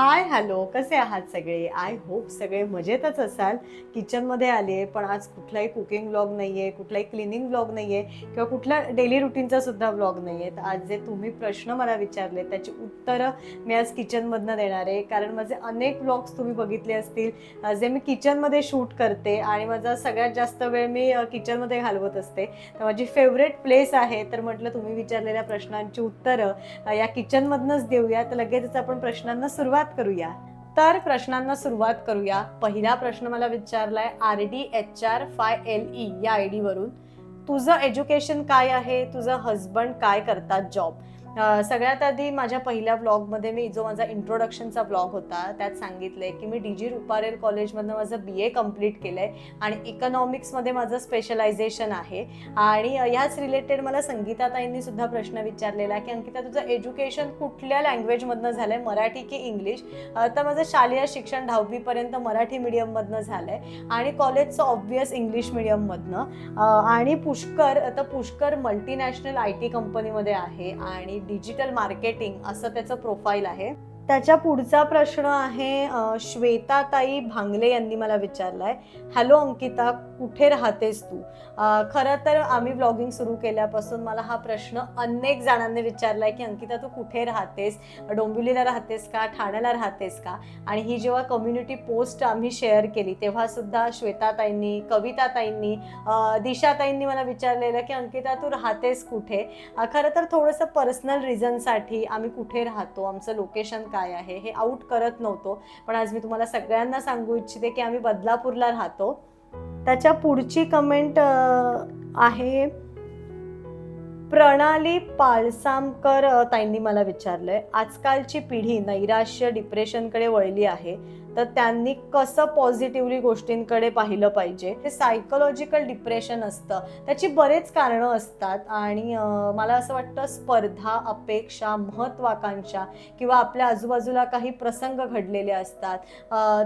हाय hello. कसे आहात सगळे? आय होप सगळे मजेतच असाल. किचनमध्ये आले पण आज कुठलाही कुकिंग ब्लॉग नाही आहे कुठलाही क्लिनिंग ब्लॉग नाही आहे किंवा कुठला डेली रुटीनचा सुद्धा ब्लॉग नाही आहे तर आज जे तुम्ही प्रश्न मला विचारले त्याची उत्तरं मी आज किचनमधनं देणार आहे. कारण माझे अनेक ब्लॉग्स तुम्ही बघितले असतील. जे मी किचनमध्ये शूट करते आणि माझा सगळ्यात जास्त वेळ मी किचनमध्ये घालवत असते. तर माझी फेवरेट प्लेस आहे. तर म्हटलं तुम्ही विचारलेल्या प्रश्नांची उत्तरं या किचनमधनंच देऊया. तर लगेचच आपण प्रश्नांना सुरुवात करूया. तर प्रश्नांना सुरुवात करूया. पहिला प्रश्न मला विचारलाय R D H R F L E या आय डीवरून तुझं एज्युकेशन काय आहे? तुझं हजबंड काय करतात जॉब सगळ्यात आधी माझ्या पहिल्या ब्लॉगमध्ये मी जो माझा इंट्रोडक्शनचा ब्लॉग होता त्यात सांगितलंय की मी डी जी रुपारेल कॉलेजमधनं माझं बी ए कंप्लीट केलं आहे आणि इकॉनॉमिक्समध्ये माझं स्पेशलायझेशन आहे. आणि ह्याच रिलेटेड मला संगीताताईंनी सुद्धा प्रश्न विचारलेला की अंकिता तुझं एज्युकेशन कुठल्या लँग्वेजमधनं झालं आहे मराठी की इंग्लिश तर माझं शालेय शिक्षण दहावीपर्यंत मराठी मीडियममधनं झालं आहे आणि कॉलेजचं ऑब्वियस इंग्लिश मीडियममधनं आणि पुष्कर आता पुष्कर मल्टीनॅशनल आय टी कंपनीमध्ये आहे आणि डिजिटल मार्केटिंग असं त्याचं प्रोफाईल आहे. त्याच्या पुढचा प्रश्न आहे श्वेताताई भांगले यांनी मला विचारलाय. हॅलो अंकिता कुठे राहतेस तू? खरं तर आम्ही ब्लॉगिंग सुरू केल्यापासून मला हा प्रश्न अनेक जणांनी विचारलाय की अंकिता तू कुठे राहतेस? डोंबिवलीला राहतेस का? ठाण्याला राहतेस का? आणि ही जेव्हा कम्युनिटी पोस्ट आम्ही शेअर केली तेव्हासुद्धा श्वेताताईंनी कविताताईंनी दिशाताईंनी मला विचारलेलं की अंकिता तू राहतेस कुठे? खरं तर थोडंसं पर्सनल रिझनसाठी आम्ही कुठे राहतो आमचं लोकेशन काय आहे हे आऊट करत नव्हतो. पण आज मी तुम्हाला सगळ्यांना सांगू इच्छिते की आम्ही बदलापूरला राहतो. त्याच्या पुढची कमेंट आहे प्रणाली पाळसामकर ताईंनी मला विचारलंय. आजकालची पिढी नैराश्य डिप्रेशनकडे वळली आहे. तर त्यांनी कसं पॉझिटिव्हली गोष्टींकडे पाहिलं पाहिजे? हे सायकोलॉजिकल डिप्रेशन असतं. त्याची बरेच कारणं असतात आणि मला असं वाटतं स्पर्धा अपेक्षा महत्वाकांक्षा किंवा आपल्या आजूबाजूला काही प्रसंग घडलेले असतात.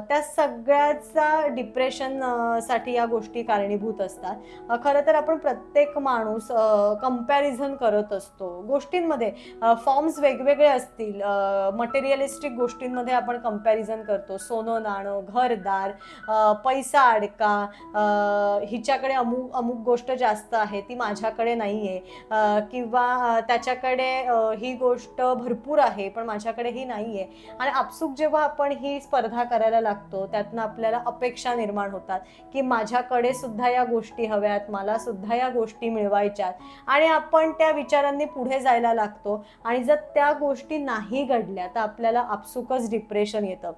त्या सगळ्याचा डिप्रेशनसाठी या गोष्टी कारणीभूत असतात. खरं तर आपण प्रत्येक माणूस कंपॅरिझन करत असतो. गोष्टींमध्ये फॉर्म्स वेगवेगळे असतील. मटेरियलिस्टिक गोष्टींमध्ये आपण कंपॅरिझन करतो. सोनं नाणं घरदार पैसा अडका हिच्याकडे अमुक अमुक गोष्ट जास्त आहे ती माझ्याकडे नाही आहे किंवा त्याच्याकडे ही गोष्ट भरपूर आहे पण माझ्याकडे ही नाही आहे आणि आपसूक जेव्हा आपण ही स्पर्धा करायला लागतो त्यातनं आपल्याला अपेक्षा निर्माण होतात की माझ्याकडे सुद्धा या गोष्टी हव्यात मला सुद्धा या गोष्टी मिळवायच्यात. आणि आपण त्या विचारांनी पुढे जायला लागतो. आणि जर त्या गोष्टी नाही घडल्या तर आपल्याला आपसुकच डिप्रेशन येतं.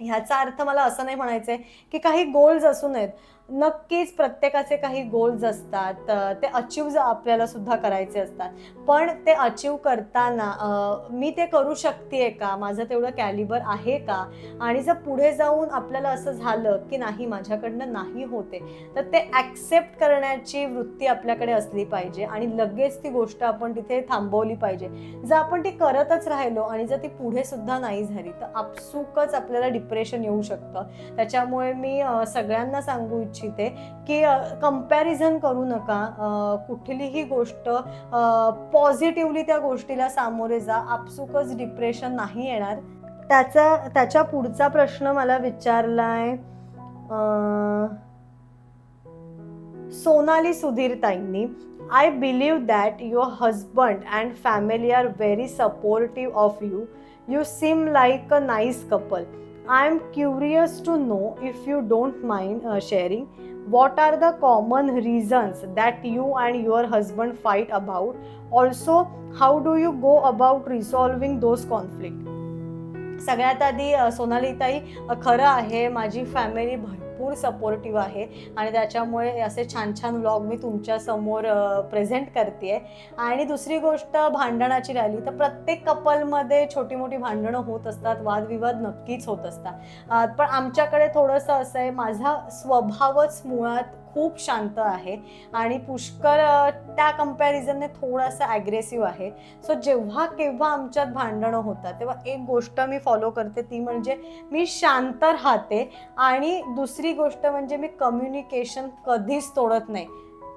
ह्याचा अर्थ मला असं नाही म्हणायचं आहे की काही गोल्स असू नयेत. नक्कीच प्रत्येकाचे काही गोल्स असतात. ते अचीव आपल्याला सुद्धा करायचे असतात. पण ते अचीव करताना मी ते करू शकते का? माझं तेवढं कॅलिबर आहे का? आणि जर पुढे जाऊन आपल्याला असं झालं की नाही माझ्याकडनं नाही होते तर ते ॲक्सेप्ट करण्याची वृत्ती आपल्याकडे असली पाहिजे आणि लगेच ती गोष्ट आपण तिथे थांबवली पाहिजे. जर आपण ती करतच राहिलो आणि जर ती पुढे सुद्धा नाही झाली तर आपसुकच आपल्याला डिप्रेशन येऊ शकतं. त्याच्यामुळे मी सगळ्यांना सांगू इच्छिते की कंपॅरिझन करू नका. कुठलीही गोष्ट पॉझिटिव्हली त्या गोष्टीला सामोरे जा. आपसुकच डिप्रेशन नाही येणार. त्याचा त्याच्या पुढचा प्रश्न मला विचारलाय आहे सोनाली सुधीर ताईंनी I believe that your husband and family are very supportive of you you seem like a nice couple I am curious to know if you don't mind sharing what are the common reasons that you and your husband fight about also how do you go about resolving those conflict सगळ्यात आधी सोनालीताई खरं आहे माझी family भरपूर supportive आहे. आणि त्याच्यामुळे असे छान छान व्लॉग मी तुमच्यासमोर प्रेझेंट करते आणि दुसरी गोष्ट भांडणाची राहिली तर प्रत्येक कपलमध्ये छोटी मोठी भांडणं होत असतात. वादविवाद नक्कीच होत असतात. पण आमच्याकडे थोडंसं असं आहे. माझा स्वभावच मुळात खूप शांत आहे आणि पुष्कर त्या कम्पॅरिझनने थोडासा ॲग्रेसिव्ह आहे. सो जेव्हा केव्हा आमच्यात भांडणं होतात तेव्हा एक गोष्ट मी फॉलो करते ती म्हणजे मी शांत राहते आणि दुसरी गोष्ट म्हणजे मी कम्युनिकेशन कधीच तोडत नाही.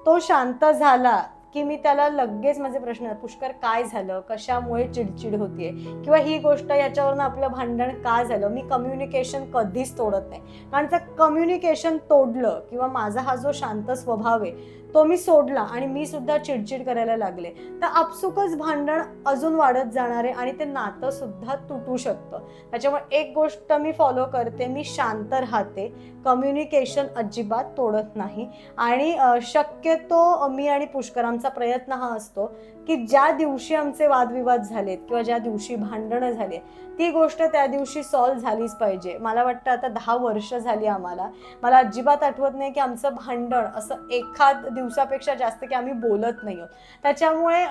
तो शांत झाला की मी त्याला लगेच माझे प्रश्न पुष्कर काय झालं? कशामुळे चिडचिड होतीये? किंवा ही गोष्ट याच्यावरनं आपलं भांडण का झालं? मी कम्युनिकेशन कधीच तोडत नाही. कारण जर कम्युनिकेशन तोडलं किंवा माझा हा जो शांत स्वभाव आहे तो मी सोडला आणि मी सुद्धा चिडचिड करायला लागले तर आपसुकच भांडण अजून वाढत जाणार आहे आणि ते नातं सुद्धा तुटू शकतं. त्याच्यामुळे एक गोष्ट मी फॉलो करते मी शांत राहते. कम्युनिकेशन अजिबात तोडत नाही. आणि शक्यतो मी आणि पुष्कर आमचा प्रयत्न हा असतो की ज्या दिवशी आमचे वादविवाद झालेत किंवा ज्या दिवशी भांडणं झाली ती गोष्ट त्या दिवशी सॉल्व्ह झालीच पाहिजे. मला वाटतं आता दहा वर्ष झाली आम्हाला. मला अजिबात आठवत नाही की आमचं भांडण असं एखाद दिवसापेक्षा जास्त की आम्ही बोलत नाही आहोत. त्याच्यामुळे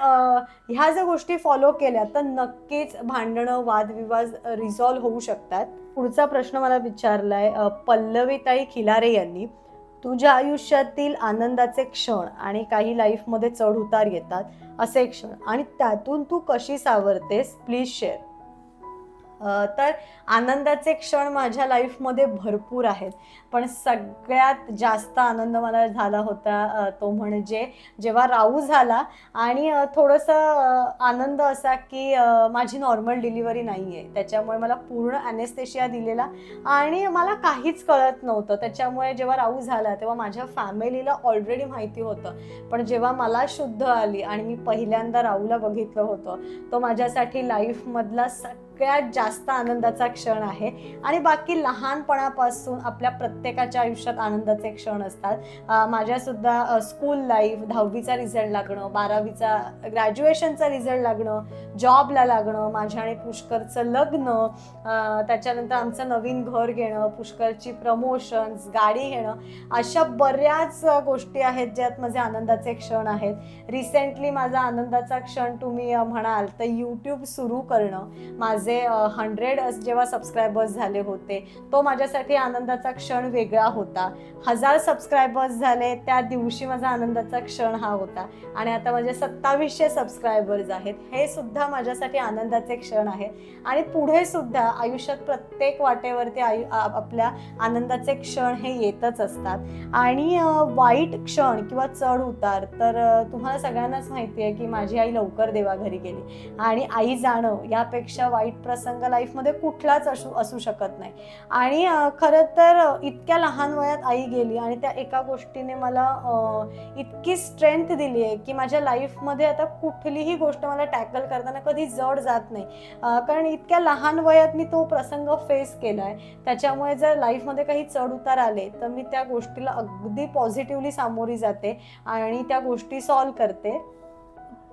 ह्या जर गोष्टी फॉलो केल्या तर नक्कीच भांडणं वादविवाद रिझॉल्व्ह होऊ शकतात. पुढचा प्रश्न मला विचारलाय आहे पल्लवीताई खिलारे यांनी. तुझ्या आयुष्यातील आनंदाचे क्षण आणि काही लाईफमध्ये चढ उतार येतात असे क्षण. आणि त्यातून तू कशी सावरतेस? प्लीज शेअर तर आनंदाचे क्षण माझ्या लाईफमध्ये भरपूर आहेत. पण सगळ्यात जास्त आनंद मला झाला होता तो म्हणजे जेव्हा राहू झाला आणि थोडंसं आनंद असा की माझी नॉर्मल डिलिव्हरी नाही आहे त्याच्यामुळे मला पूर्ण ॲनेस्थेशिया दिलेला आणि मला काहीच कळत नव्हतं. त्याच्यामुळे जेव्हा राहू झाला तेव्हा माझ्या फॅमिलीला ऑलरेडी माहिती होतं. पण जेव्हा मला शुद्ध आली आणि मी पहिल्यांदा राहूला बघितलं होतं तो माझ्यासाठी लाईफमधला सगळ्यात जास्त आनंदाचा क्षण आहे. आणि बाकी लहानपणापासून आपल्या प्रत्येकाच्या आयुष्यात आनंदाचे क्षण असतात. माझ्यासुद्धा स्कूल लाईफ दहावीचा रिझल्ट लागणं बारावीचा ग्रॅज्युएशनचा रिझल्ट लागणं जॉबला लागणं माझ्या आणि पुष्करचं लग्न त्याच्यानंतर आमचं नवीन घर घेणं पुष्करची प्रमोशन्स गाडी घेणं अशा बऱ्याच गोष्टी आहेत ज्यात माझे आनंदाचे क्षण आहेत. रिसेंटली माझा आनंदाचा क्षण तुम्ही म्हणाल तर यूट्यूब सुरू करणं माझं हंड्रेड जेव्हा सबस्क्रायबर्स झाले होते तो माझ्यासाठी आनंदाचा क्षण वेगळा होता. हजार सबस्क्रायबर्स झाले त्या दिवशी माझा आनंदाचा क्षण हा होता. आणि आता माझे सत्तावीसशे सबस्क्रायबर्स आहेत. हे सुद्धा माझ्यासाठी आनंदाचे क्षण आहे. आणि पुढे सुद्धा आयुष्यात प्रत्येक वाटेवरती आयु आपल्या आनंदाचे क्षण हे येतच असतात. आणि वाईट क्षण किंवा चढ उतार तर तुम्हाला सगळ्यांनाच माहिती आहे की माझी आई लवकर देवाघरी गेली. आणि आई जाणं यापेक्षा वाईट प्रसंग लाईफमध्ये कुठलाच असू असू शकत नाही. आणि खरं तर इतक्या लहान वयात आई गेली आणि त्या एका गोष्टीने मला इतकी स्ट्रेंथ दिली आहे की माझ्या लाईफमध्ये आता कुठलीही गोष्ट मला टॅकल करताना कधी जड जात नाही. कारण इतक्या लहान वयात मी तो प्रसंग फेस केला आहे त्याच्यामुळे जर लाईफमध्ये काही चढउतार आले तर मी त्या गोष्टीला अगदी पॉझिटिव्हली सामोरी जाते आणि त्या गोष्टी सॉल्व करते.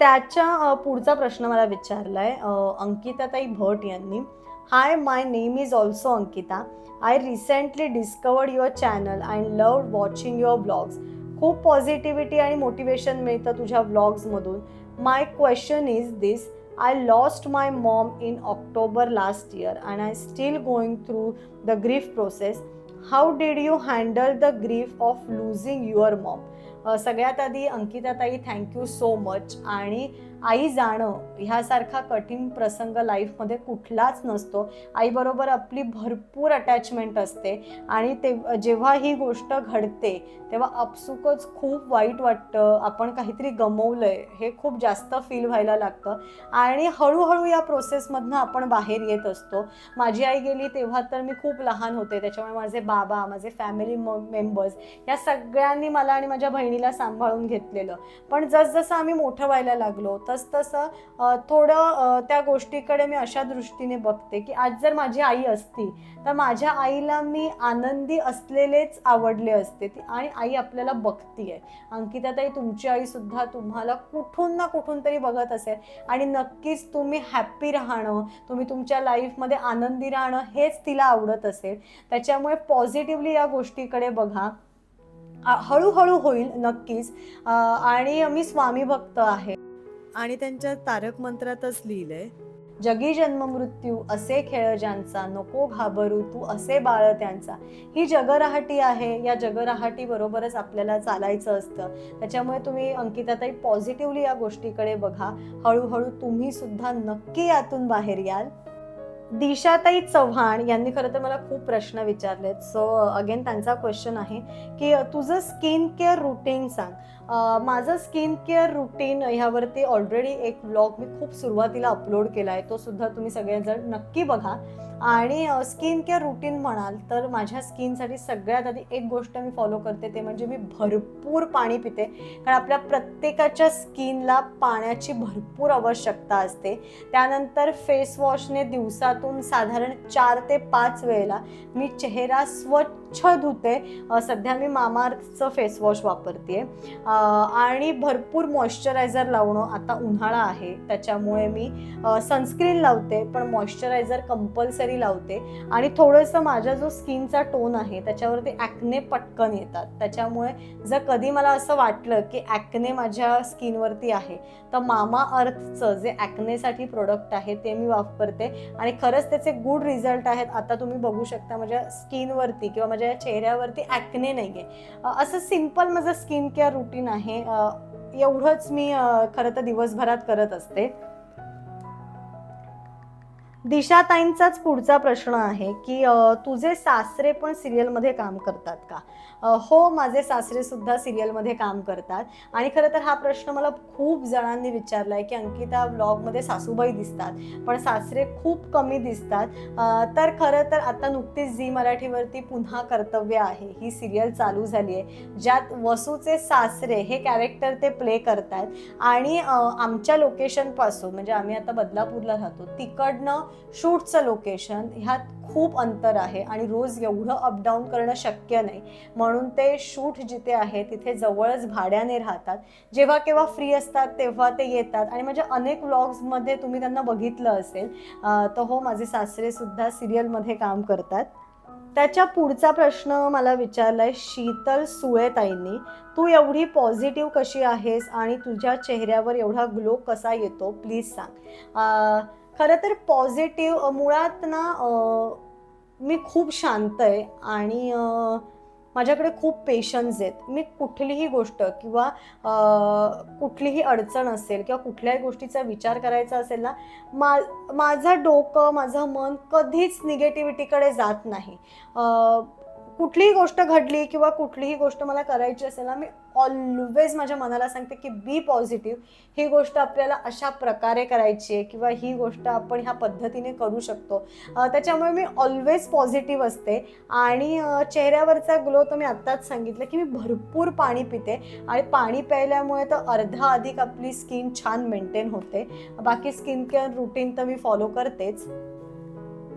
त्याच्या पुढचा प्रश्न मला विचारलाय आहे अंकिताताई भट यांनी. Hi my name is also Ankita. I recently discovered your channel and love watching your blogs खूप पॉझिटिव्हिटी आणि मोटिवेशन मिळतं तुझ्या व्लॉग्समधून my question is this I lost my mom in October last year and I still going through the grief process how did you handle the grief of losing your mom सगळ्यात आधी अंकिताताई thank you so much आणि आई जाणं ह्यासारखा कठीण प्रसंग लाईफमध्ये कुठलाच नसतो. आईबरोबर आपली भरपूर अटॅचमेंट असते आणि ते जेव्हा ही गोष्ट घडते तेव्हा आपसुकच खूप वाईट वाटतं. आपण काहीतरी गमवलं आहे हे खूप जास्त फील व्हायला लागतं. आणि हळूहळू या प्रोसेसमधनं आपण बाहेर येत असतो. माझी आई गेली तेव्हा तर मी खूप लहान होते. त्याच्यामुळे माझे बाबा माझे फॅमिली मेंबर्स या सगळ्यांनी मला आणि माझ्या बहिणीला सांभाळून घेतलेलं. पण जसजसं आम्ही मोठं व्हायला लागलो तर तसतसं थोडं त्या गोष्टीकडे मी अशा दृष्टीने बघते की आज जर माझी आई असती तर माझ्या आईला मी आनंदी असलेलेच आवडले असते ती आणि आई आपल्याला बघतीये. अंकिताताई तुमची आई सुद्धा तुम्हाला कुठून ना कुठून तरी बघत असेल आणि नक्कीच तुम्ही हॅप्पी राहणं तुम्ही तुमच्या लाईफमध्ये आनंदी राहणं हेच तिला आवडत असेल. त्याच्यामुळे पॉझिटिव्हली या गोष्टीकडे बघा. हळूहळू होईल नक्कीच. आणि मी स्वामी भक्त आहे. आणि त्यांच्या तारक मंत्रातच लिहिलंय जगी जन्म मृत्यू असे खेळ ज्यांचा नको घाबरू तू असे बाळ त्यांचा. ही जगराहाटी आहे या जगराहाटी बरोबरच आपल्याला चालायचं असतं. त्याच्यामुळे तुम्ही अंकिताताई पॉझिटिव्हली या गोष्टीकडे बघा. हळूहळू तुम्ही सुद्धा नक्की यातून बाहेर याल. दिशाताई चव्हाण यांनी खरं तर मला खूप प्रश्न विचारलेत. सो अगेन त्यांचा क्वेश्चन आहे की तुझं स्किन केअर रुटीन सांग. माझं स्किन केअर रुटीन ह्यावरती ऑलरेडी एक व्लॉग मी खूप सुरुवातीला अपलोड केला आहे तो सुद्धा तुम्ही सगळेजण नक्की बघा. आणि स्किन केअर रुटीन म्हणाल तर माझ्या स्किनसाठी सगळ्यात आधी एक गोष्ट मी फॉलो करते ते म्हणजे मी भरपूर पाणी पिते. कारण आपल्या प्रत्येकाच्या स्किनला पाण्याची भरपूर आवश्यकता असते. त्यानंतर फेस वॉशने दिवसातून साधारण चार ते पाच वेळेला मी चेहरा स्वच्छ धुते सध्या मी मामाअर्थचं फेस वॉश वापरते आणि भरपूर मॉइश्चरायझर लावणं आता उन्हाळा आहे. त्याच्यामुळे मी सनस्क्रीन लावते पण मॉइश्चरायझर कंपल्सरी लावते. आणि थोडंसं माझा जो स्किनचा टोन आहे त्याच्यावरती ॲक्ने पटकन येतात. त्याच्यामुळे जर कधी मला असं वाटलं की ॲक्ने माझ्या स्किनवरती आहे तर मामा अर्थचं जे ॲक्नेसाठी प्रोडक्ट आहे ते मी वापरते. आणि खरंच त्याचे गुड रिझल्ट आहेत. आता तुम्ही बघू शकता माझ्या स्किनवरती किंवा माझ्या माझ्या चेहऱ्यावरती ॲक्ने नाही आहे असं सिंपल माझं स्किन केअर रुटीन आहे एवढंच मी खरं तर दिवसभरात करत असते. दिशाताईंचाच पुढचा प्रश्न आहे की तुझे सासरे पण सिरियलमध्ये काम करतात का? हो माझे सासरे सुद्धा सिरियलमध्ये काम करतात. आणि खरं तर हा प्रश्न मला खूप जणांनी विचारला आहे की अंकिता ब्लॉगमध्ये सासूबाई दिसतात पण सासरे खूप कमी दिसतात. तर खरं तर आता नुकतीच झी मराठीवरती पुन्हा कर्तव्य आहे. ही सिरियल चालू झाली आहे ज्यात वसूचे सासरे हे कॅरेक्टर ते प्ले करतात आणि आमच्या लोकेशनपासून म्हणजे आम्ही आता बदलापूरला राहतो तिकडनं शूटचं लोकेशन ह्यात खूप अंतर आहे आणि रोज एवढं अपडाऊन करणं शक्य नाही. म्हणून ते शूट जिथे आहे तिथे जवळच भाड्याने राहतात. जेव्हा केव्हा फ्री असतात तेव्हा ते येतात. आणि म्हणजे अनेक व्लॉग्समध्ये तुम्ही त्यांना बघितलं असेल तर हो माझे सासरेसुद्धा सिरियलमध्ये काम करतात. त्याच्या पुढचा प्रश्न मला विचारला आहे शीतल सुळेताईंनी तू एवढी पॉझिटिव्ह कशी आहेस आणि तुझ्या चेहऱ्यावर एवढा ग्लो कसा येतो? प्लीज सांग. खरं तर पॉझिटिव्ह मुळात ना मी खूप शांत आहे आणि माझ्याकडे खूप पेशन्स आहेत. मी कुठलीही गोष्ट किंवा कुठलीही अडचण असेल किंवा कुठल्याही गोष्टीचा विचार करायचा असेल ना मा माझं डोकं माझं मन कधीच निगेटिव्हिटीकडे जात नाही. कुठलीही गोष्ट घडली किंवा कुठलीही गोष्ट मला करायची असेल ना मी ऑलवेज माझ्या मनाला सांगते की बी पॉझिटिव्ह ही गोष्ट आपल्याला अशा प्रकारे करायची आहे किंवा ही गोष्ट आपण ह्या पद्धतीने करू शकतो. त्याच्यामुळे मी ऑलवेज पॉझिटिव्ह असते. आणि चेहऱ्यावरचा ग्लो तर मी आत्ताच सांगितलं की मी भरपूर पाणी पिते. आणि पाणी प्यायल्यामुळे तर अर्धा अधिक आपली स्किन छान मेंटेन होते. बाकी स्किन केअर रुटीन तर मी फॉलो करतेच.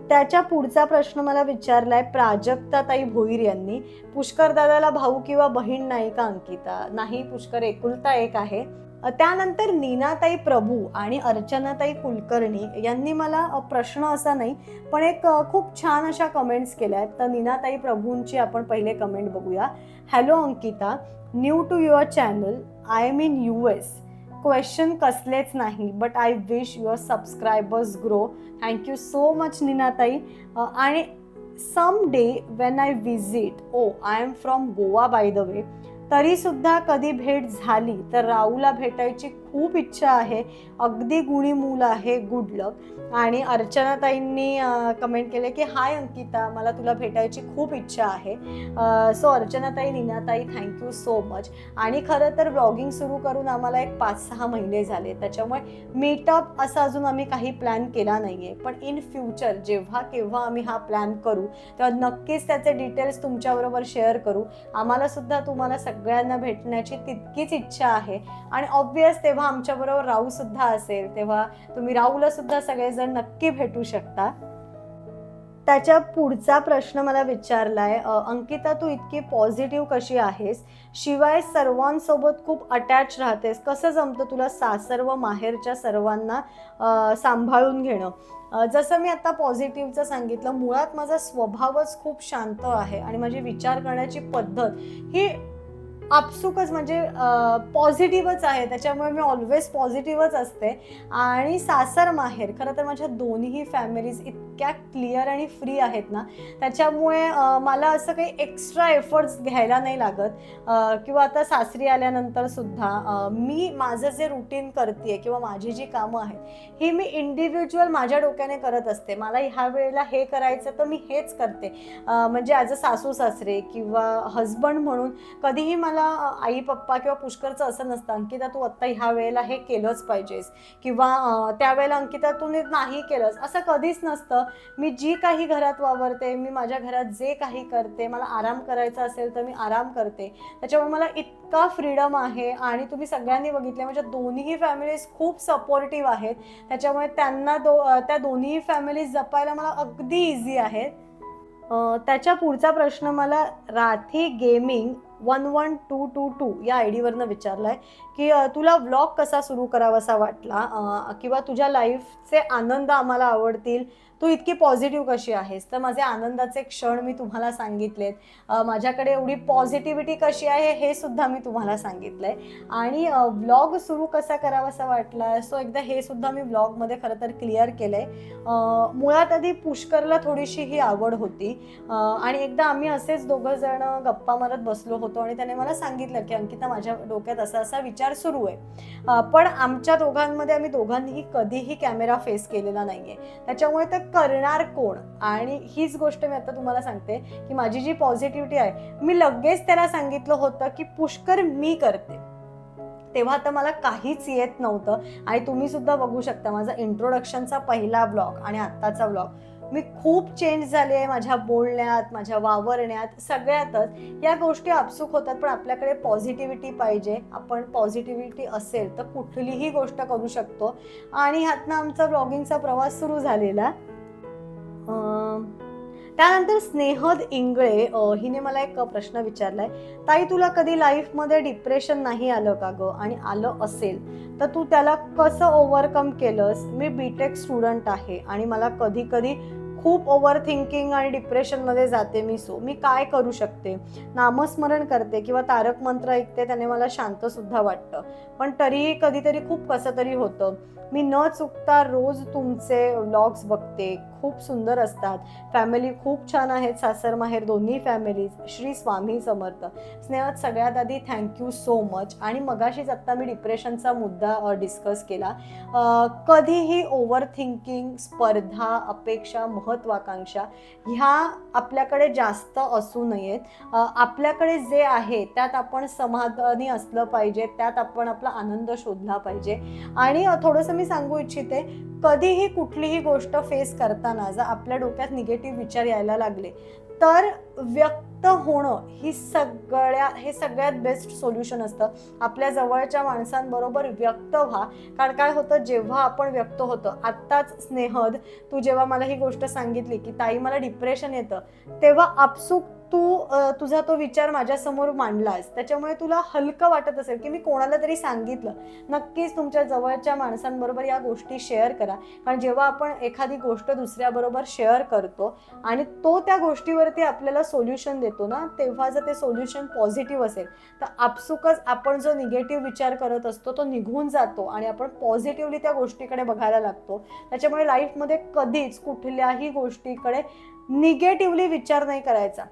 त्याच्या पुढचा प्रश्न मला विचारलाय प्राजक्ताताई भोईर यांनी. पुष्कर दादाला भाऊ किंवा बहीण नाही का अंकिता? नाही पुष्कर एकुलता एक आहे. त्यानंतर नीनाताई प्रभू आणि अर्चनाताई कुलकर्णी यांनी मला प्रश्न असा नाही पण एक खूप छान अशा कमेंट्स केल्या आहेत. तर नीनाताई प्रभूंची आपण पहिले कमेंट बघूया. Hello Ankita. New to your channel I am in U S question कसलेच नाही but I wish your subscribers grow thank you so much निनाताई आणि some day when I visit oh I am from Goa by the way तरीसुद्धा कधी भेट झाली तर राहूला भेटायची खूप इच्छा आहे. अगदी गुणी मूल आहे. गुड लक आणि अर्चनाताईंनी कमेंट केले की हाय अंकिता मला तुला भेटायची खूप इच्छा आहे. सो अर्चनाताई नीनाताई थँक्यू सो मच आणि खरं तर ब्लॉगिंग सुरू करून आम्हाला एक पाच सहा महिने झाले. त्याच्यामुळे मीटअप असा अजून आम्ही काही प्लॅन केला नाही आहे पण इन फ्युचर जेव्हा केव्हा आम्ही हा प्लॅन करू तेव्हा नक्कीच त्याचे डिटेल्स तुमच्याबरोबर शेअर करू. आम्हाला सुद्धा तुम्हाला सगळ्यांना भेटण्याची तितकीच इच्छा आहे. आणि ऑब्वियस तेव्हा आमच्याबरोबर राहू सुद्धा असेल तेव्हा तुम्ही राहूला सुद्धा सगळेजण नक्की भेटू शकता. त्याच्या पुढचा प्रश्न मला विचारलाय अंकिता तू इतकी पॉझिटिव्ह कशी आहेस? शिवाय सर्वांसोबत खूप अटॅच राहतेस कसं जमतं तुला सासर व माहेरच्या सर्वांना सांभाळून घेणं? जसं मी आता पॉझिटिव्हचं सांगितलं मुळात माझा स्वभावच खूप शांत आहे आणि माझी विचार करण्याची पद्धत ही आपसुकच म्हणजे पॉझिटिव्हच आहे. त्याच्यामुळे मी ऑलवेज पॉझिटिव्हच असते. आणि सासर माहेर खरं तर माझ्या दोन्ही फॅमिलीज इतक्या क्लिअर आणि फ्री आहेत ना त्याच्यामुळे मला असं काही एक्स्ट्रा एफर्ट्स घ्यायला नाही लागत. किंवा आता सासरी आल्यानंतर सुद्धा मी माझं जे रुटीन करते किंवा माझी जी कामं आहेत ही मी इंडिव्हिज्युअल माझ्या डोक्याने करत असते. मला ह्या वेळेला हे करायचं तर मी हेच करते. म्हणजे ॲज अ सासू सासरे किंवा हजबंड म्हणून कधीही मला मला आई पप्पा किंवा पुष्करचं असं नसतं. अंकिता तू आत्ता ह्या वेळेला हे केलंच पाहिजेस. किंवा त्यावेळेला अंकिता तू नाही केलंस. असं कधीच नसतं. मी जी काही घरात वावरते मी माझ्या घरात जे काही करते मला आराम करायचा असेल तर मी आराम करते. त्याच्यामुळे मला इतका फ्रीडम आहे आणि तुम्ही सगळ्यांनी बघितले म्हणजे दोन्हीही फॅमिलीज खूप सपोर्टिव्ह आहेत. त्याच्यामुळे त्यांना दो त्या दोन्ही फॅमिलीज जपायला मला अगदी इझी आहेत. त्याच्या पुढचा प्रश्न मला Rathi gaming one one two two two या आय डीवरनं विचारलं आहे की तुला व्लॉग कसा सुरू करावासा वाटला? किंवा तुझ्या लाईफचे आनंद आम्हाला आवडतील? तू इतकी पॉझिटिव्ह कशी आहेस? तर माझे आनंदाचे क्षण मी तुम्हाला सांगितलेत. माझ्याकडे एवढी पॉझिटिव्हिटी कशी आहे हे सुद्धा मी तुम्हाला सांगितलंय. आणि व्लॉग सुरू कसा करावासा वाटला सो एकदा हे सुद्धा मी व्लॉगमध्ये खरं तर क्लिअर केलंय. आहे मुळात आधी पुष्करला थोडीशी ही आवड होती. आणि एकदा आम्ही असेच दोघं जण गप्पा मारत बसलो होतो आणि त्याने मला सांगितलं की अंकिता माझ्या डोक्यात असा असा विचार सुरू आहे. पण आमच्या दोघांमध्ये आम्ही दोघांनीही कधीही कॅमेरा फेस केलेला नाही आहे त्याच्यामुळे तर करणार कोण? आणि हीच गोष्ट मी आता तुम्हाला सांगते की माझी जी पॉझिटिव्हिटी आहे मी लगेच त्याला सांगितलं होतं की पुष्कर मी करते. तेव्हा आता मला काहीच येत नव्हतं. आणि तुम्ही सुद्धा बघू शकता माझा इंट्रोडक्शनचा पहिला ब्लॉग आणि आत्ताचा ब्लॉग मी खूप चेंज झाले आहे माझ्या बोलण्यात माझ्या वावरण्यात सगळ्यातच. या गोष्टी आपसूक होतात पण आपल्याकडे पॉझिटिव्हिटी पाहिजे. आपण पॉझिटिव्हिटी असेल तर कुठलीही गोष्ट करू शकतो. आणि ह्यातनं आमचा ब्लॉगिंगचा प्रवास सुरू झालेला. त्यानंतर स्नेहद इंगळे हिने मला एक प्रश्न विचारलाय. ताई तुला कधी लाईफमध्ये डिप्रेशन नाही आलं का ग? आणि आलं असेल तर तू त्याला कसं ओव्हरकम केलंस? मी बीटेक स्टुडंट आहे आणि मला कधी कधी खूप ओव्हर थिंकिंग आणि डिप्रेशनमध्ये जाते मी सो मी काय करू शकते? नामस्मरण करते किंवा तारक मंत्र ऐकते त्याने मला शांतसुद्धा वाटतं. पण तरीही कधीतरी खूप कसं तरी होतं. मी न चुकता रोज तुमचे व्लॉग्स बघते खूप सुंदर असतात. फॅमिली खूप छान आहेत सासर माहेर दोन्ही फॅमिलीज श्री स्वामी समर्थ. स्नेहात सगळ्यात आधी थँक्यू सो मच आणि मगाशीच आत्ता मी डिप्रेशनचा मुद्दा डिस्कस केला. कधीही ओव्हर थिंकिंग स्पर्धा अपेक्षा महत्वाकांक्षा ह्या आपल्याकडे जास्त असू नयेत. आपल्याकडे जे आहे त्यात आपण समाधानी असलं पाहिजे त्यात आपण आपला आनंद शोधला पाहिजे. आणि थोडंसं मी सांगू इच्छिते कधीही कुठलीही गोष्ट फेस करताना जर आपल्या डोक्यात निगेटिव्ह विचार यायला लागले तर व्यक्त होणं ही सगळ्या हे सगळ्यात बेस्ट सोल्युशन असतं. आपल्या जवळच्या माणसांबरोबर व्यक्त व्हा. कारण काय होतं? जेव्हा आपण व्यक्त होतं आत्ताच स्नेहद तू जेव्हा मला ही गोष्ट सांगितली की ताई मला डिप्रेशन येतं तेव्हा आपसूक तू तुझा तो विचार माझ्यासमोर मांडलास. त्याच्यामुळे तुला हलकं वाटत असेल की मी कोणाला तरी सांगितलं. नक्कीच तुमच्या जवळच्या माणसांबरोबर या गोष्टी शेअर करा. कारण जेव्हा आपण एखादी गोष्ट दुसऱ्याबरोबर शेअर करतो आणि तो त्या गोष्टीवरती आपल्याला सोल्युशन देतो ना तेव्हा जर ते सोल्युशन पॉझिटिव्ह असेल तर आपसुकच आपण जो निगेटिव्ह विचार करत असतो तो निघून जातो आणि आपण पॉझिटिव्हली त्या गोष्टीकडे बघायला लागतो. त्याच्यामुळे लाईफमध्ये कधीच कुठल्याही गोष्टीकडे निगेटिव्हली विचार नाही करायचा.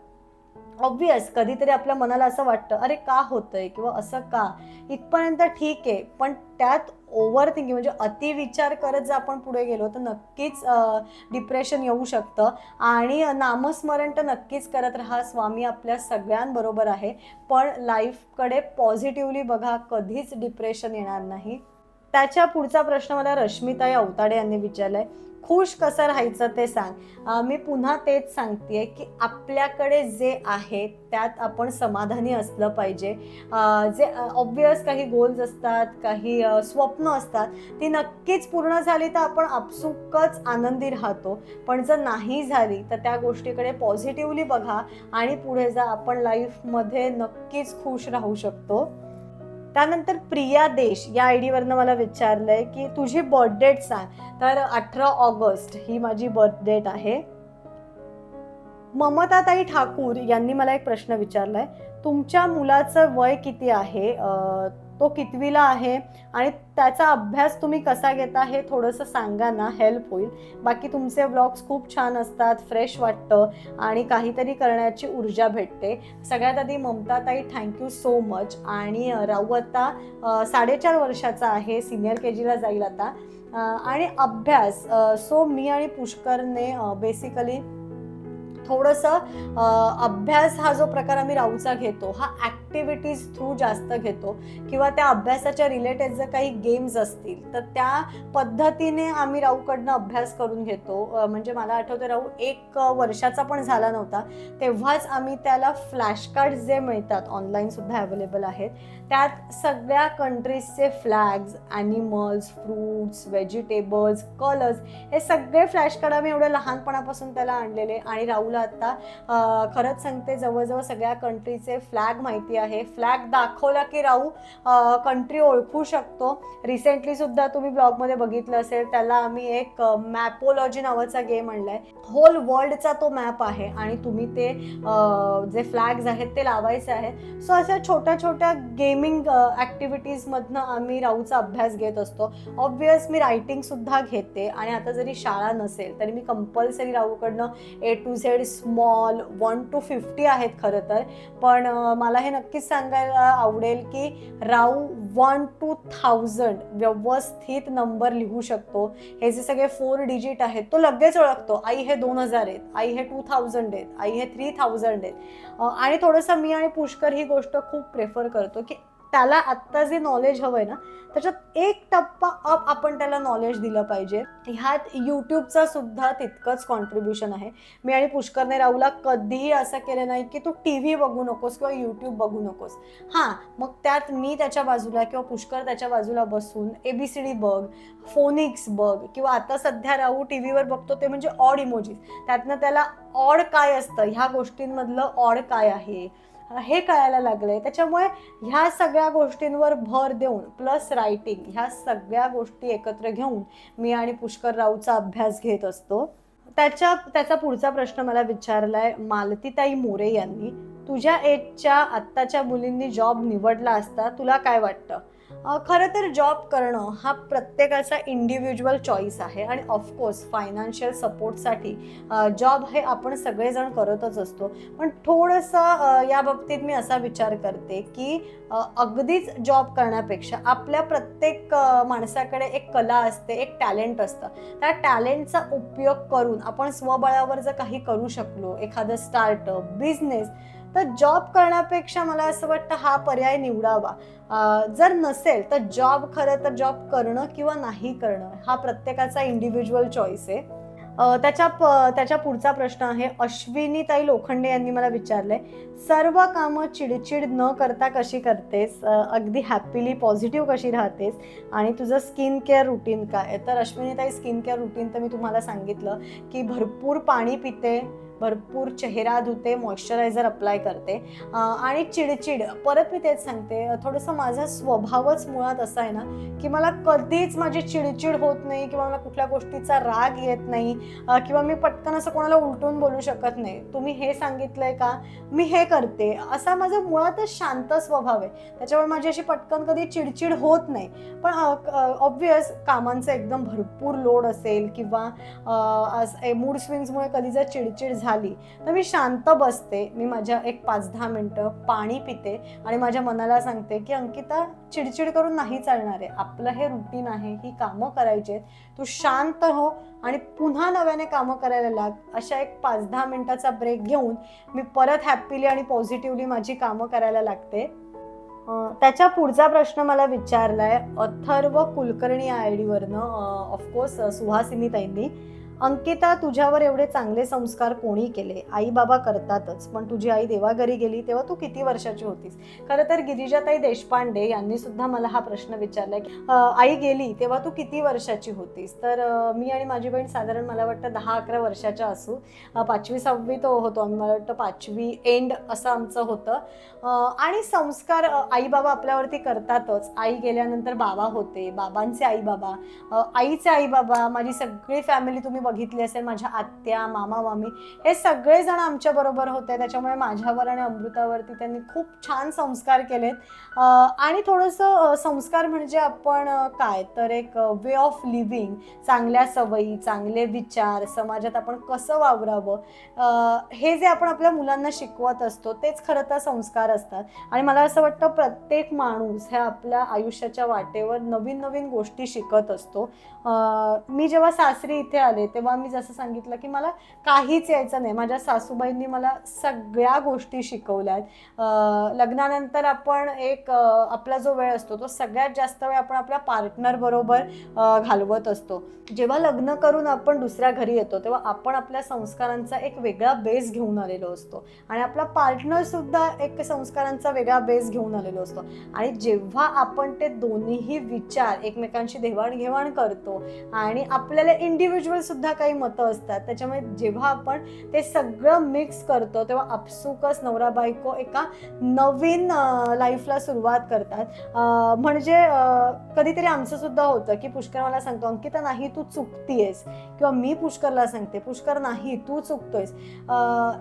ऑब्वियस कधीतरी आपल्या मनाला असं वाटतं अरे का होतंय? किंवा असं का? इथपर्यंत ठीक आहे पण त्यात ओव्हर थिंकिंग म्हणजे अतिविचार करत जर आपण पुढे गेलो तर नक्कीच डिप्रेशन येऊ शकतं. आणि नामस्मरण तर नक्कीच करत राहा स्वामी आपल्या सगळ्यांबरोबर आहे. पण लाईफकडे पॉझिटिव्हली बघा कधीच डिप्रेशन येणार नाही. त्याच्या पुढचा प्रश्न मला रश्मिताई अवताडे यांनी विचारलाय. खुश कसं राहायचं ते सांग. मी पुन्हा तेच सांगते की आपल्याकडे जे आहे त्यात आपण समाधानी असलं पाहिजे. जे ऑब्वियस काही गोल्स असतात काही स्वप्न असतात ती नक्कीच पूर्ण झाली तर आपण आपसुकच आनंदी राहतो. पण जर नाही झाली तर त्या गोष्टीकडे पॉझिटिव्हली बघा आणि पुढे जा आपण लाईफमध्ये नक्कीच खुश राहू शकतो. त्यानंतर प्रिया देश या आय डीवरनं मला विचारलंय की तुझी बर्थडेट सांग तर अठरा ऑगस्ट ही माझी बर्थडेट आहे. ममताताई ठाकूर यांनी मला एक प्रश्न विचारलाय. तुमच्या मुलाचं वय किती आहे? तो कितवीला आहे आणि त्याचा अभ्यास तुम्ही कसा घेता हे थोडंसं सांगा ना हेल्प होईल. बाकी तुमचे व्लॉग्स खूप छान असतात फ्रेश वाटतं आणि काहीतरी करण्याची ऊर्जा भेटते. सगळ्यात आधी ममताताई थँक्यू सो मच आणि राऊ राहू आता साडेचार वर्षाचा आहे सिनियर के जीला जाईल आता. आणि अभ्यास सो मी आणि पुष्करने बेसिकली थोडंसं अभ्यास हा जो प्रकार आम्ही राहूचा घेतो हा ॲक्ट ॲक्टिव्हिटीज थ्रू जास्त घेतो किंवा त्या अभ्यासाच्या रिलेटेड जर काही गेम्स असतील तर त्या पद्धतीने आम्ही राहूकडनं अभ्यास करून घेतो. म्हणजे मला आठवतं राहू एक वर्षाचा पण झाला नव्हता तेव्हाच आम्ही त्याला फ्लॅश कार्ड जे मिळतात ऑनलाईन सुद्धा अवेलेबल आहेत त्यात सगळ्या कंट्रीजचे flags animals fruits vegetables colours हे सगळे फ्लॅश कार्ड आम्ही एवढ्या लहानपणापासून त्याला आणलेले. आणि राहूला आता खरंच सांगते जवळजवळ सगळ्या कंट्रीचे फ्लॅग माहिती आहे फ्लॅग दाखवला की राहू कंट्री ओळखू शकतो. रिसेंटली सुद्धा तुम्ही ब्लॉगमध्ये बघितलं असेल त्याला आम्ही एक मॅपोलॉजी नावाचा गेम आणलाय. होल वर्ल्डचा तो मॅप आहे आणि तुम्ही ते जे फ्लॅग्स आहेत ते लावायचे आहेत सो अशा छोट्या छोट्या गेमिंग ॲक्टिव्हिटीजमधनं आम्ही राहूचा अभ्यास घेत असतो. ऑब्वियस मी रायटिंगसुद्धा घेते आणि आता जरी शाळा नसेल तरी मी compulsory राहूकडनं A to Z small one to fifty आहेत खरं तर. पण मला हे नक्की नक्कीच सांगायला आवडेल की राऊ वन टू थाउजंड व्यवस्थित नंबर लिहू शकतो. हे जे सगळे फोर डिजिट आहेत तो लगेच ओळखतो. आई हे दोन हजार आहेत आई हे टू थाउजंड आहेत आई हे थ्री थाउजंड आहेत. आणि थोडंसं मी आणि पुष्कर ही गोष्ट खूप प्रेफर करतो की त्याला आत्ता जे नॉलेज हवं आहे ना त्याच्यात एक टप्पा अप आपण त्याला नॉलेज दिलं पाहिजे. ह्यात यूट्यूबचा सुद्धा तितकंच कॉन्ट्रीब्युशन आहे. मी आणि पुष्करने राहूला कधीही असं केलं नाही की तू टी व्ही बघू नकोस किंवा यूट्यूब बघू नकोस. हां मग त्यात मी त्याच्या बाजूला किंवा पुष्कर त्याच्या बाजूला बसून ए बी सी डी बघ फोनिक्स बघ किंवा आता सध्या राहू टी व्हीवर बघतो ते म्हणजे ऑड इमोजीस त्यातनं त्याला ऑड काय असतं? ह्या गोष्टींमधलं ऑड काय आहे? हे कळायला लागलंय. त्याच्यामुळे ह्या सगळ्या गोष्टींवर भर देऊन प्लस रायटिंग ह्या सगळ्या गोष्टी एकत्र घेऊन मी आणि पुष्कर राऊचा अभ्यास घेत असतो. त्याच्या त्याचा पुढचा प्रश्न मला विचारलाय मालतीताई मोरे यांनी तुझ्या एजच्या आत्ताच्या मुलींनी जॉब निवडला असता तुला काय वाटतं? खरं तर जॉब करणं हा प्रत्येकाचा इंडिव्हिज्युअल चॉईस आहे आणि ऑफकोर्स फायनान्शियल सपोर्टसाठी जॉब हे आपण सगळेजण करतच असतो. पण थोडंसं या बाबतीत मी असा विचार करते की अगदीच जॉब करण्यापेक्षा आपल्या प्रत्येक माणसाकडे एक कला असते एक टॅलेंट असतं. त्या टॅलेंटचा उपयोग करून आपण स्वबळावर जर काही करू शकलो एखादं स्टार्टअप बिझनेस तर जॉब करण्यापेक्षा मला असं वाटतं हा पर्याय निवडावा. जर नसेल तर जॉब खरं तर जॉब करणं किंवा नाही करणं हा प्रत्येकाचा इंडिव्हिज्युअल चॉईस आहे. त्याच्या प- त्याच्या पुढचा प्रश्न आहे अश्विनीताई लोखंडे यांनी मला विचारलंय सर्व कामं चिडचिड न करता कशी करतेस? अगदी हॅपीली पॉझिटिव्ह कशी राहतेस? आणि तुझं स्किन केअर रुटीन काय? तर तर अश्विनीताई स्किन केअर रुटीन तर मी तुम्हाला सांगितलं की भरपूर पाणी पिते भरपूर चेहरा धुते मॉइश्चरायझर अप्लाय करते. आणि चिडचिड. परत मी तेच सांगते थोडंसं माझा स्वभावच मुळात असा आहे ना की मला कधीच माझी चिडचिड होत नाही किंवा मला कुठल्या गोष्टीचा राग येत नाही किंवा मी पटकन असं कोणाला उलटून बोलू शकत नाही. तुम्ही हे सांगितलंय का? मी हे करते. असा माझा मुळातच शांत स्वभाव आहे. त्याच्यामुळे माझी अशी पटकन कधी चिडचिड होत नाही. पण ऑब्वियस कामांचं एकदम भरपूर लोड असेल किंवा मूड स्विंग्समुळे कधी जर चिडचिड झाली तर मी शांत बसते. मी माझ्या एक पाच दहा मिनटं पाणी पिते आणि माझ्या मनाला सांगते की अंकिता चिडचिड करून नाही चालणार आहे. आपलं हे रुटीन आहे ही कामं करायची आहेत. तू शांत हो आणि पुन्हा नव्याने कामं करायला लाग. अशा एक पाच दहा मिनिटाचा ब्रेक घेऊन मी परत हॅपीली आणि पॉझिटिव्हली माझी कामं करायला लागते. त्याच्या पुढचा प्रश्न मला विचारलाय अथर्व कुलकर्णी आय डीवरनं ऑफकोर्स सुहासिनी ताईंनी. अंकिता तुझ्यावर एवढे चांगले संस्कार कोणी केले? आई बाबा करतातच पण तुझी आई देवाघरी गेली तेव्हा तू किती वर्षाची होतीस? खरं तर गिरिजाताई देशपांडे यांनी सुद्धा मला हा प्रश्न विचारलाय की, आई गेली तेव्हा तू किती वर्षाची होतीस? तर मी आणि माझी बहीण साधारण मला वाटतं दहा अकरा वर्षाच्या असू. पाचवी सहावी तो होतो आम्ही मला वाटतं पाचवी एंड असं आमचं होतं. आणि संस्कार आई बाबा आपल्यावरती करतातच. आई गेल्यानंतर बाबा होते बाबांचे आई बाबा आईचे आई बाबा माझी सगळी फॅमिली तुम्ही बघितली असेल माझ्या आत्या मामा मामी हे सगळेजण आमच्या बरोबर होते. त्याच्यामुळे माझ्यावर आणि अमृतावरती त्यांनी खूप छान संस्कार केलेत. आणि थोडंसं संस्कार म्हणजे आपण काय? तर एक वे ऑफ लिव्हिंग चांगल्या सवयी चांगले विचार समाजात आपण कसं वावरावं? हे जे आपण आपल्या मुलांना शिकवत असतो तेच खरं तर संस्कार असतात. आणि मला असं वाटतं प्रत्येक माणूस ह्या आपल्या आयुष्याच्या वाटेवर नवीन नवीन गोष्टी शिकत असतो. मी जेव्हा सासरी इथे आले तेव्हा मी जसं सांगितलं की मला काहीच यायचं नाही. माझ्या सासूबाईंनी मला सगळ्या गोष्टी शिकवल्या आहेत लग्नानंतर आपण एक आपला जो वेळ असतो तो सगळ्यात जास्त वेळ आपण आपल्या पार्टनर बरोबर घालवत असतो. जेव्हा लग्न करून आपण दुसऱ्या घरी येतो तेव्हा आपण आपल्या संस्कारांचा एक वेगळा बेस घेऊन आलेलो असतो. आणि आपला पार्टनर सुद्धा एक संस्कारांचा वेगळा बेस घेऊन आलेलो असतो. आणि जेव्हा आपण ते दोन्हीही विचार एकमेकांशी देवाणघेवाण करतो आणि आपल्याला इंडिव्हिज्युअल सुद्धा काही मतं असतात. त्याच्यामुळे जेव्हा आपण ते सगळं मिक्स करतो तेव्हा आपसुकच नवरा बायको एका नवीन लाईफला सुरुवात करतात. म्हणजे कधीतरी आमचं सुद्धा होतं की पुष्कर मला सांगतो अंकिता नाही तू चुकतीयस. किंवा मी पुष्करला सांगते. पुष्कर नाही तू चुकतोयस.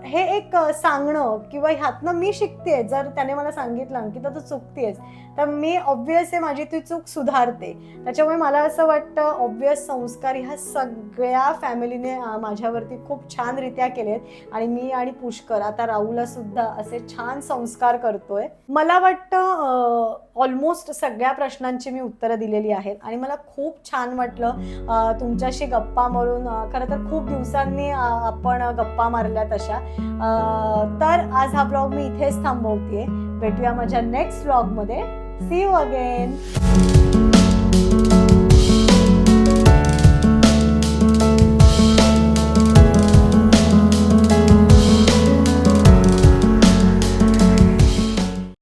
हे एक सांगणं किंवा ह्यातनं मी शिकते जर त्याने मला सांगितलं अंकिता तू चुकतीयस. तर मी ऑब्वियस आहे माझी ती चूक सुधारते. त्याच्यामुळे मला असं वाटतं ऑब्वियस संस्कार ह्या सगळ्या फॅमिलीने माझ्यावरती खूप छानरित्या केलेत. आणि मी आणि पुष्कर आता राहूला सुद्धा असे छान संस्कार करतोय. मला वाटतं ऑलमोस्ट सगळ्या प्रश्नांची मी उत्तरं दिलेली आहेत. आणि मला खूप छान वाटलं तुमच्याशी गप्पा मारून खरं तर खूप दिवसांनी आपण गप्पा मारल्या तशा तर आज हा ब्लॉग मी इथेच थांबवते भेटूया माझ्या नेक्स्ट ब्लॉगमध्ये सी यू अगेन